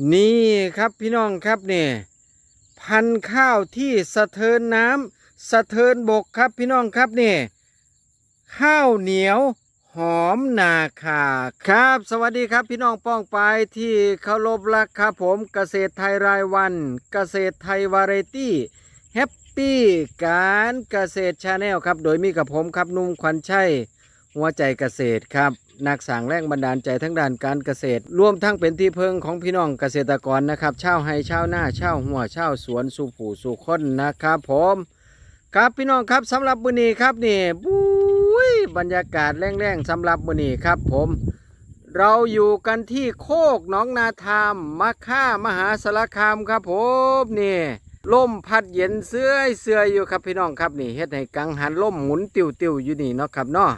นี่ครับพี่น้องครับนี่พันธุ์ข้าวที่สะเทินน้ำสะเทินบกครับพี่น้องครับนี่ข้าวเหนียวหอมนาคาครับ สวัสดีครับพี่น้องป้องไปที่เคารพรักครับผมเกษตรไทยรายวัน เกษตรไทยวาไรตี้แฮปปี้การเกษตรชาแนลครับ โดยมีกับผมครับนุ่มขวัญชัยหัวใจเกษตรครับ นักสร้างแรงบันดาลใจทั้งด้านการเกษตร รวมทั้งเป็นที่พึ่งของพี่น้องเกษตรกรนะครับชาวไฮชาวนาชาวหัวชาวสวนสู่ผู้สู่คนนะครับผมครับพี่น้องครับสำหรับมื้อนี้ครับนี่บุ้ยบรรยากาศแรงๆสำหรับมื้อนี้ครับผม เราอยู่กันที่โคกหนองนาทามมะค่ามหาสารคามครับผมนี่ลมพัดเย็นเสื้อเสื้อยอยู่ครับพี่น้องครับนี่เฮ็ดให้กังหันลมหมุนติวติวอยู่นี่เนาะครับเนาะ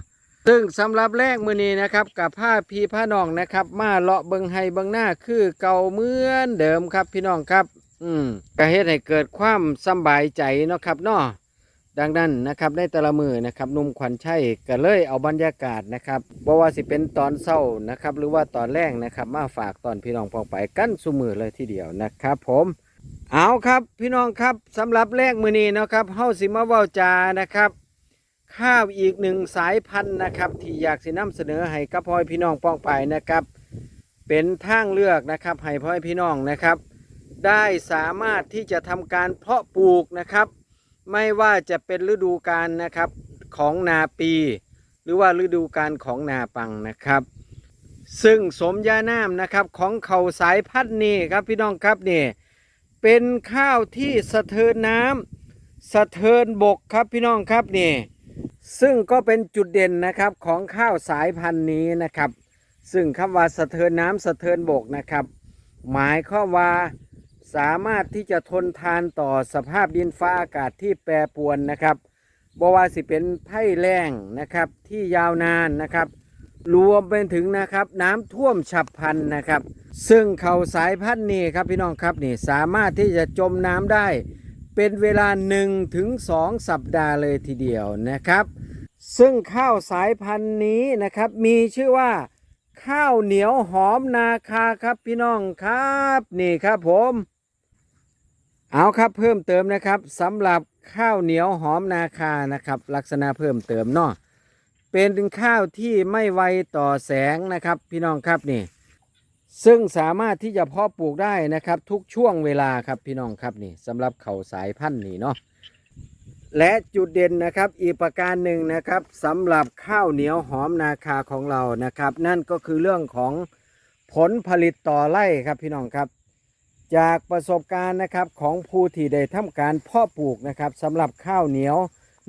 ซึ่งสำหรับแรกมือนี้นะครับกับผ้าพีผ้าน้องนะครับ มาเลาะเบิงไฮเบิงหน้าคือเก่าเหมือนเดิมครับพี่น้องครับ อืมก็เฮ็ดให้เกิดความสบายใจเนาะครับเนาะดังนั้นนะครับในแต่ละมือนะครับนุ่มขวัญชัยก็เลยเอาบรรยากาศนะครับบ่ว่าสิเป็นตอนเศร้านะครับ หรือว่าตอนแรกนะครับ มาฝากตอนพี่น้องพองไปกันสุมือเลยทีเดียวนะครับ ผมเอาครับพี่น้องครับสำหรับแรกมือนี้นะครับเฮาสิมาเว้าจานะครับ ข้าวอีกหนึ่งสายพันธุ์นะครับ ที่อยากสินำเสนอให้กับพ่อพี่น้องป้องไปนะครับ เป็นทางเลือกนะครับให้พ่อพี่น้องนะครับ ได้สามารถที่จะทำการเพาะปลูกนะครับ ไม่ว่าจะเป็นฤดูกาลนะครับของนาปี หรือว่าฤดูกาลของนาปังนะครับ ซึ่งสมยาน้ำนะครับของเขาสายพันธุ์นี้ครับพี่น้องครับนี่เป็นข้าวที่สะเทินน้ำสะเทินบกครับพี่น้องครับนี่ ซึ่งก็เป็นจุดเด่นนะครับของข้าวสายพันธุ์นี้นะครับ ซึ่งคำว่าสะเทินน้ำสะเทินบกนะครับ หมายความว่าสามารถที่จะทนทานต่อสภาพดินฟ้าอากาศที่แปรปรวนนะครับบว่าสิเป็นไผ่แล้งนะครับที่ยาวนานนะครับ รวมไปถึงนะครับน้ำท่วมฉับพลันนะครับ ซึ่งเขาสายพันธุ์นี้ครับพี่น้องครับนี่สามารถที่จะจมน้ำได้ เป็นเวลา1ถึง2สัปดาห์เลยทีเดียวนะครับ ซึ่งข้าวสายพันธุ์นี้นะครับมีชื่อว่า ข้าวเหนียวหอมนาคาครับพี่น้องครับนี่ครับผมเอาครับเพิ่มเติมนะครับสำหรับข้าวเหนียวหอมนาคานะครับ ลักษณะเพิ่มเติมเนาะเป็นข้าวที่ไม่ไวต่อแสงนะครับ พี่น้องครับนี่ ซึ่งสามารถที่จะเพาะปลูกได้นะครับ ทุกช่วงเวลาครับพี่น้องครับนี่สำหรับเขาสายพันธุ์นี่เนาะและจุดเด่นนะครับอีกประการหนึ่งนะครับสำหรับข้าวเหนียวหอมนาคาของเรานะครับ นั่นก็คือเรื่องของผลผลิตต่อไร่ครับพี่น้องครับ จากประสบการณ์นะครับของผู้ที่ได้ทำการเพาะปลูกนะครับสำหรับข้าวเหนียว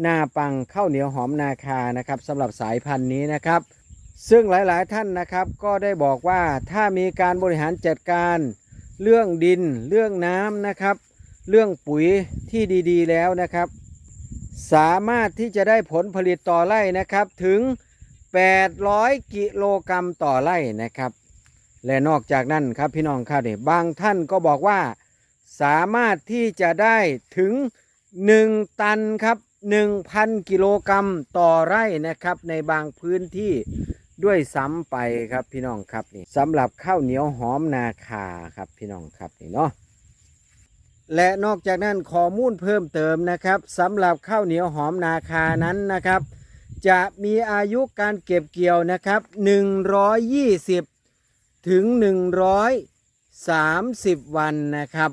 นาปังข้าวเหนียวหอมนาคานะครับสำหรับสายพันธุ์นี้นะครับ ซึ่งหลายๆท่านนะครับก็ได้บอกว่าถ้ามีการบริหารจัดการเรื่องดิน เรื่องน้ำนะครับ เรื่องปุ๋ยที่ดีๆ แล้วนะครับ สามารถที่จะได้ผลผลิตต่อไร่นะครับถึง 800 กิโลกรัมต่อไร่นะครับ และนอกจากนั้นครับพี่น้องครับเนี่ยบางท่านก็บอกว่า สามารถที่จะได้ถึง 1 ตันครับ1,000 กิโลกรัมต่อไร่นะครับในบางพื้นที่ ด้วยซ้ำไปครับพี่น้องครับนี่สำหรับข้าวเหนียวหอมนาคาครับพี่น้องครับนี่เนาะและนอกจากนั้นข้อมูลเพิ่มเติมนะครับสำหรับข้าวเหนียวหอมนาคานั้นนะครับ จะมีอายุการเก็บเกี่ยวนะครับ 120 ถึง 130 วันนะครับ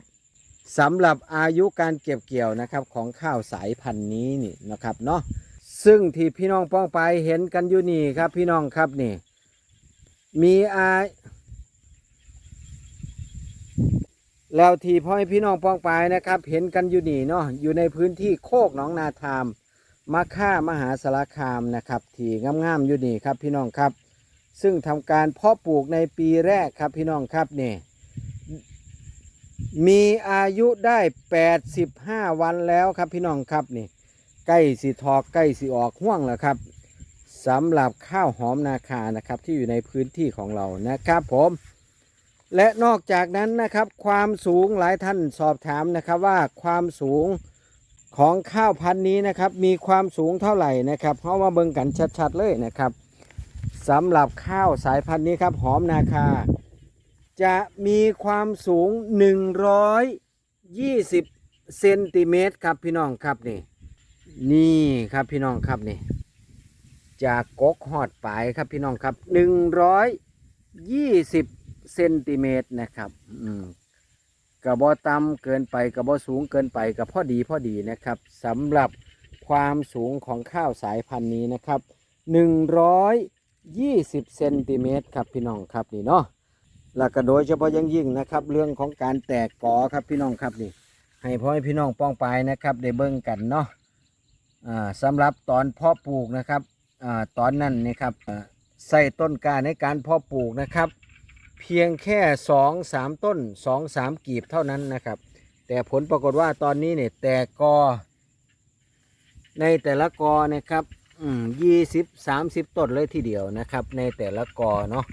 สำหรับอายุการเก็บเกี่ยวนะครับของข้าวสายพันธุ์นี้นี่นะครับเนาะ ซึ่งที่พี่น้องป้องไปเห็นกันอยู่นี่ครับ พี่น้องครับนี่ มีอาแล้วที่พ่อให้พี่น้องป้องไปนะครับ เห็นกันอยู่นี่เนาะอยู่ในพื้นที่โคกหนองนาทามมาค่ามหาสารคามนะครับที่งามๆอยู่นี่ครับ พี่น้องครับ ซึ่งทำการเพาะปลูกในปีแรกครับพี่น้องครับนี่มีอายุได้ 85 วันแล้วครับพี่น้องครับนี่ ใกล้สิทอกใกล้สิออกห่วงแล้วครับสำหรับข้าวหอมนาคานะครับที่อยู่ในพื้นที่ของเรานะครับผม และนอกจากนั้นนะครับ ความสูงหลายท่านสอบถามนะครับว่าความสูงของข้าวพันธุ์นี้นะครับ มีความสูงเท่าไหร่นะครับเพราะมาเบิ่งกันชัดๆเลยนะครับสำหรับข้าวสายพันธุ์นี้ครับหอมนาคา จะมีความสูง 120เซนติเมตรครับพี่น้องครับนี่ นี่ครับพี่น้องครับนี่ จากกกหอดปลายครับพี่น้องครับ120เซนติเมตรนะครับ อืมกระบอต่ำเกินไปกระบอสูงเกินไปกับพอดีพอดีนะครับสำหรับความสูงของข้าวสายพันธุ์นี้นะครับ120เซนติเมตรครับพี่น้องครับนี่เนาะแล้วก็โดยเฉพาะอยังยิ่งนะครับ เรื่องของการแตกกอครับพี่น้องครับนี่ ให้พ่อให้พี่น้องป้องไปนะครับได้เบิ่งกันเนาะ สำหรับตอนเพาะปลูกนะครับอตอนนั้นนะครับใส่ต้นกาในการเพาะปลูกนะครับ เพียงแค่สองสามต้นสองสามกีบเท่านั้นนะครับ แต่ผลปรากฏว่าตอนนี้เนี่ยแตกกอ ในแต่ละกอนะครับยี่สิบสามสิบต้นเลยทีเดียวนะครับ ในแต่ละกอเนาะ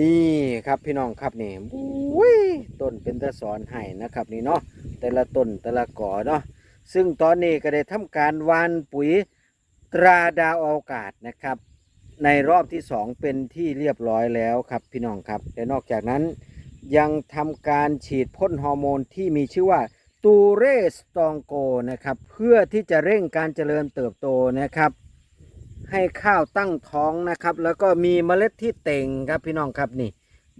นี่ครับพี่น้องครับนี่ต้นเป็นตะสอนให้นะครับนี่เนาะแต่ละต้นแต่ละกอเนาะ ซึ่งตอนนี้ก็ได้ทำการวานปุ๋ยตราดาวอากาศนะครับ ในรอบที่สองเป็นที่เรียบร้อยแล้วครับพี่น้องครับ และนอกจากนั้นยังทำการฉีดพ่นฮอร์โมนที่มีชื่อว่าตูเรสตองโกนะครับเพื่อที่จะเร่งการเจริญเติบโตนะครับ ให้ข้าวตั้งท้องนะครับ แล้วก็มีเมล็ดที่เต่งครับพี่น้องครับนี่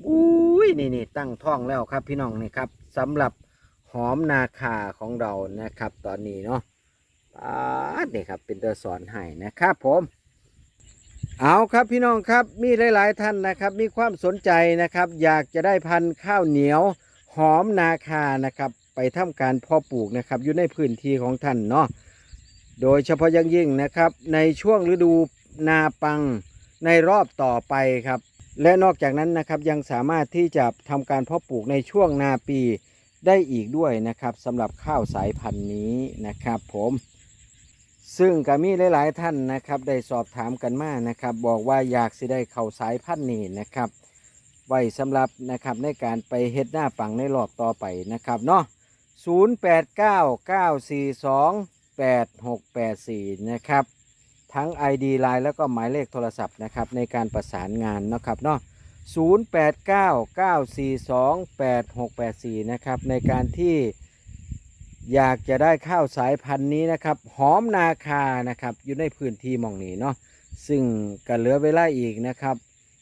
อุ้ยนี่นี่ตั้งท้องแล้วครับพี่น้องนี่ครับสำหรับ หอมนาคาของเรานะครับ ตอนนี้เนาะปานี่ครับเป็นตัวสอนให้นะครับผม เอาครับพี่น้องครับมีหลาย ๆ ท่านนะครับ มีความสนใจนะครับ อยากจะได้พันธุ์ข้าวเหนียว หอมนาคานะครับ ไปทำการเพาะปลูกนะครับ อยู่ในพื้นที่ของท่านเนาะโดยเฉพาะยังยิ่งนะครับ ในช่วงฤดูนาปังในรอบต่อไปครับ และนอกจากนั้นนะครับยังสามารถที่จะทำการเพาะปลูกในช่วงนาปี ได้อีกด้วยนะครับสำหรับข้าวสายพันธุ์นี้นะครับ ผมซึ่งก็มีหลาย ๆ ท่านนะครับ ได้สอบถามกันมานะครับ บอกว่าอยากสิได้เข้าสายพันธุ์นี้นะครับ ไว้สำหรับนะครับในการไปเฮ็ดหน้าปังในรอบต่อไปนะครับเนาะ0899428684 นะครับ ทั้ง ID Line แล้วก็หมายเลขโทรศัพท์นะครับในการประสานงานนะครับเนาะ 0899428684 นะครับ ในการที่อยากจะได้ข้าวสายพันธุ์นี้นะครับ หอมนาคานะครับ อยู่ในพื้นที่มองนี้เนาะซึ่งก็เหลือเวลาอีกนะครับ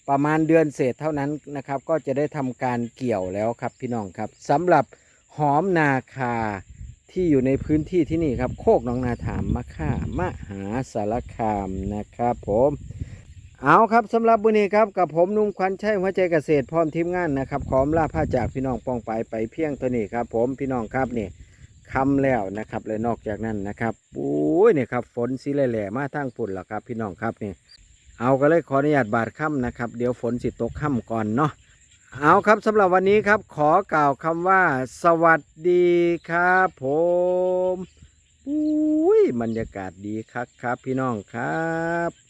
ประมาณเดือนเศษเท่านั้นนะครับ ก็จะได้ทำการเกี่ยวแล้วครับพี่น้องครับสำหรับหอมนาคาที่อยู่ในพื้นที่ที่นี่ครับ โคกหนองนาถามมะค่ามหาสารคามนะครับผม เอาครับสำหรับวันนี้ครับกับผมนุ่มควันชัยหัวใจเกษตรพร้อมทีมงานนะครับขอมลาผ้าจากพี่น้องปองไปไปเพียงตัวนี้ครับ ผมพี่น้องครับนี่คำแล้วนะครับ และนอกจากนั้นนะครับปุ้ยนี่ครับฝนสิแหล่ๆมาทางฝุ่นแล้วครับ พี่น้องครับนี่เอาก็เลยขออนุญาตบาดค่ำนะครับ เดี๋ยวฝนสิตกค่ำก่อนเนาะเอาครับสำหรับวันนี้ครับ ขอกล่าวคำว่า สวัสดีครับผมอุ้ยบรรยากาศดีครับครับพี่น้องครับ